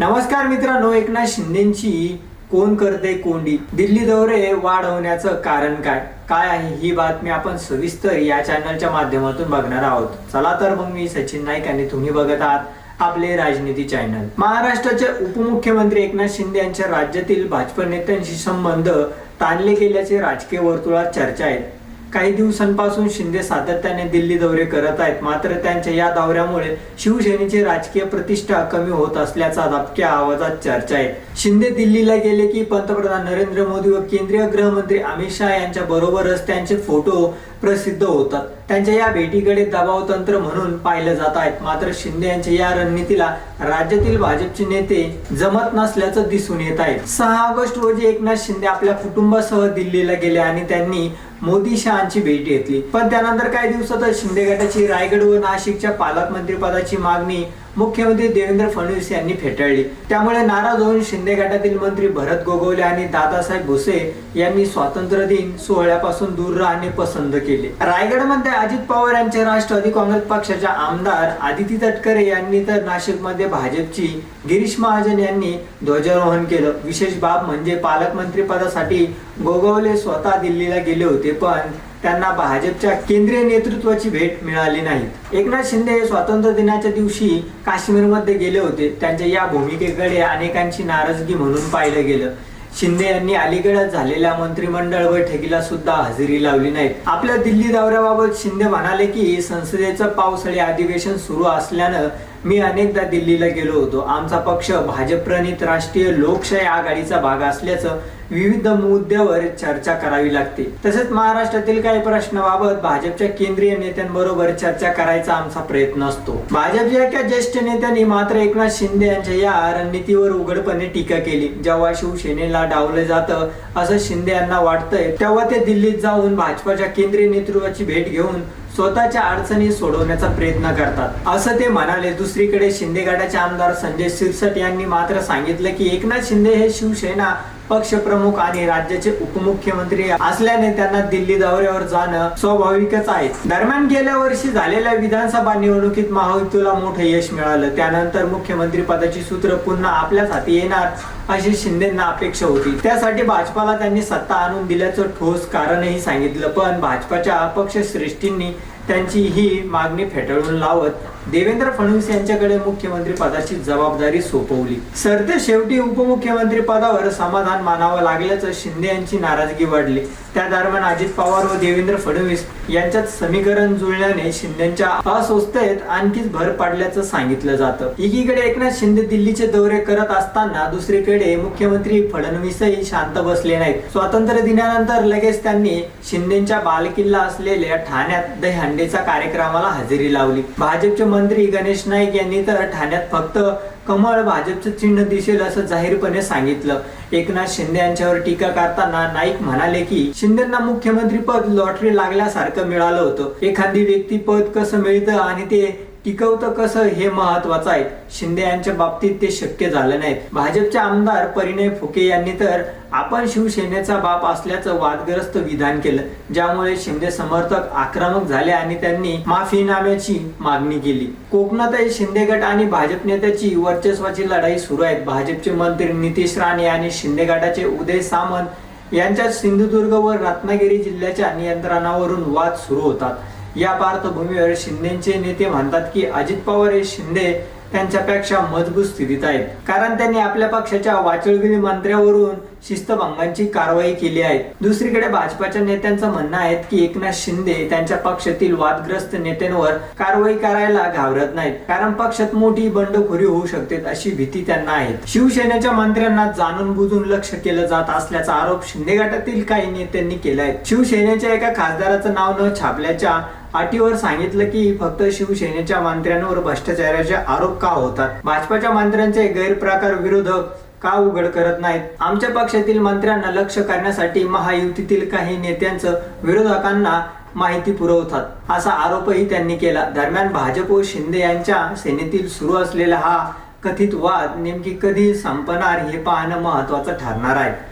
नमस्कार मित्रांनो एकनाथ शिंदेची कोण करते कोंडी? दिल्ली दौरे वाढवण्याचं कारण काय? काय आहे ही बातमी आपण सविस्तर या चॅनलच्या माध्यमातून बघणार आहोत. चला तर मग मी सचिन नाईक आणि तुम्ही बघत आहात आपले राजनीती चॅनल महाराष्ट्राचे उपमुख्यमंत्री एकनाथ शिंदे यांच्या राज्यातील भाजप नेत्यांशी संबंध ताणले गेल्याचे राजकीय वर्तुळात चर्चा आहेत. काही दिवसांपासून शिंदे सातत्याने दिल्ली दौरे करत आहेत. मात्र त्यांच्या या दौऱ्यामुळे शिवसेनेची राजकीय प्रतिष्ठा कमी होत असल्याचा धबक्या आवाजात चर्चा आहे. शिंदे दिल्लीला गेले की पंतप्रधान नरेंद्र मोदी व केंद्रीय गृहमंत्री अमित शहा यांच्या बरोबरच त्यांचे फोटो प्रसिद्ध होतात. त्यांच्या या भेटीकडे दबाव तंत्र म्हणून पाहिलं जात आहेत मात्र शिंदे यांच्या या रणनीतीला राज्यातील भाजपचे नेते जमत नसल्याचं दिसून येत आहे. सहा ऑगस्ट रोजी एकनाथ शिंदे आपल्या कुटुंबासह दिल्लीला गेले आणि त्यांनी मोदी शहाची भेट घेतली. पण त्यानंतर काही दिवसातच शिंदे गटाची रायगड व नाशिकच्या पालकमंत्री पदाची मागणी मुख्यमंत्री देवेंद्र फडणवीस यांनी फेटाळली. त्यामुळे नाराज होऊन शिंदे गटातील मंत्री भरत गोगवले आणि दादासाहेब भुसे यांनी स्वातंत्र्य दिन सोहळ्यापासून दूर राहणे पसंत केले. रायगडमध्ये अजित पवार यांचे राष्ट्रवादी काँग्रेस पक्षाच्या आमदार आदिती तटकरे यांनी तर नाशिकमध्ये भाजपची गिरीश महाजन यांनी ध्वजारोहण केलं. विशेष बाब म्हणजे पालकमंत्री पदासाठी गोगवले स्वतः दिल्लीला गेले होते पण त्यांना भाजपच्या केंद्रीय नेतृत्वाची भेट मिळाली नाही. एकनाथ शिंदे हे स्वातंत्र्य दिनाच्या दिवशी काश्मीरमध्ये गेले होते. त्यांच्या या भूमिकेकडे अनेकांची नाराजगी म्हणून पाहिलं गेलं. शिंदे यांनी अलीकडे झालेल्या मंत्रिमंडळ बैठकीला सुद्धा हजेरी लावली नाही आपल्या दिल्ली दौऱ्याबाबत शिंदे म्हणाले की संसदेचं पावसाळी अधिवेशन सुरू असल्यानं मी अनेकदा दिल्लीला गेलो होतो. आमचा पक्ष भाजपप्रणित राष्ट्रीय लोकशाही आघाडीचा भाग असल्याचं विविध मुद्द्यावर चर्चा करावी लागते. तसेच महाराष्ट्रातील काही प्रश्नाबाबत भाजपच्या केंद्रीय नेत्यांबरोबर चर्चा करायचा आमचा प्रयत्न असतो. भाजपच्या एका ज्येष्ठ नेत्यांनी मात्र एकनाथ शिंदे यांच्या या रणनीतीवर उघडपणे टीका केली. जेव्हा शिवसेनेला डावलं जातं असं शिंदे यांना वाटतंय तेव्हा ते दिल्लीत जाऊन भाजपाच्या केंद्रीय नेतृत्वाची भेट घेऊन स्वतःच्या अडचणी सोडवण्याचा प्रयत्न करतात. असं ते म्हणाले. दुसरीकडे शिंदे गटाचे आमदार संजय सिरसट यांनी मात्र सांगितलं की एकनाथ शिंदे हे शिवसेना पक्षप्रमुख आणि राज्याचे उपमुख्यमंत्री असल्याने त्यांना दिल्ली दौऱ्यावर जाणं स्वाभाविकच आहे. दरम्यान गेल्या वर्षी झालेल्या विधानसभा निवडणुकीत महायुतीला मोठं यश मिळालं. त्यानंतर मुख्यमंत्री पदाची सूत्र पुन्हा आपल्याच हाती येणार अशी शिंदेना अपेक्षा होती. त्यासाठी भाजपाला त्यांनी सत्ता आणून दिल्याचं ठोस कारणही सांगितलं पण भाजपाच्या अपक्ष श्रेष्ठींनी त्यांची ही मागणी फेटाळून लावत देवेंद्र फडणवीस यांच्याकडे मुख्यमंत्री पदाची जबाबदारी सोपवली. सरते शेवटी उपमुख्यमंत्री पदावर समाधान मानावं लागल्याचं शिंदे यांची नाराजगी वाढली. त्या दरम्यान अजित पवार व देवेंद्र फडणवीस यांच्यात समीकरण जुळल्याने शिंदेच्या अस्वस्थतेत आणखीच भर पडल्याचं सांगितलं जातं. एकीकडे एकनाथ शिंदे दिल्लीचे दौरे करत असताना दुसरीकडे मुख्यमंत्री फडणवीसही शांत बसले नाहीत. स्वातंत्र्य दिनानंतर लगेच त्यांनी शिंदेच्या बालकिल्ला असलेल्या ठाण्यात दहीहंडीचा कार्यक्रमाला हजेरी लावली. भाजपचे मंत्री गणेश नाईक यांनी तर ठाण्यात फक्त कमळ भाजपचं चिन्ह दिसेल असं जाहीरपणे सांगितलं. एकनाथ शिंदे यांच्यावर टीका करताना नाईक म्हणाले की शिंदेना मुख्यमंत्री पद लॉटरी लागल्यासारखं मिळालं होतं. एखादी व्यक्ती पद कसं मिळतं आणि ते टिकवतं कसं हे महत्वाचं आहे. शिंदे यांच्या बाबतीत ते शक्य झालं नाही. भाजपचे आमदार परिणय फुके यांनी तर आपण शिवसेनेचा बाप असल्याचं वादग्रस्त विधान केलं ज्यामुळे शिंदे समर्थक आक्रमक झाले आणि त्यांनी माफीनाम्याची मागणी केली. कोकणातही शिंदे गट आणि भाजप नेत्याची वर्चस्वाची लढाई सुरू आहे भाजपचे मंत्री नितीश राणे आणि शिंदे गटाचे उदय सामंत यांच्यात सिंधुदुर्ग व रत्नागिरी जिल्ह्याच्या नियंत्रणावरून वाद सुरू होतात. या पार्श्वभूमीवर शिंदेचे नेते म्हणतात की अजित पवार हे शिंदे त्यांच्यापेक्षा मजबूत स्थितीत आहेत. कारण त्यांनी आपल्या पक्षाच्या वाचळगिरी मंत्र्यावरून शिस्तभंगांची कारवाई केली आहे. दुसरीकडे भाजपाच्या नेत्यांचं म्हणणं आहे की एकनाथ शिंदे त्यांच्या पक्षातील वादग्रस्त नेत्यांवर कारवाई करायला घाबरत नाहीत. कारण पक्षात मोठी बंडखोरी होऊ शकते अशी भीती त्यांना आहे. शिवसेनेच्या मंत्र्यांना जाणून बुजून लक्ष केलं जात असल्याचा आरोप शिंदे गटातील काही नेत्यांनी केला आहे शिवसेनेच्या एका खासदाराचं नाव न छापल्याच्या अटीवर सांगितलं की फक्त शिवसेनेच्या मंत्र्यांवर भ्रष्टाचाराचे आरोप का होतात? भाजपाच्या मंत्र्यांचे गैरप्रकार विरोधक का उघड करत नाहीत? आमच्या पक्षातील मंत्र्यांना लक्ष करण्यासाठी महायुतीतील काही नेत्यांचं विरोधकांना माहिती पुरवतात. असा आरोपही त्यांनी केला. दरम्यान भाजप व शिंदे यांच्या सेनेतील सुरू असलेला हा कथित वाद नेमकी कधी संपणार हे पाहणं महत्वाचं ठरणार आहे.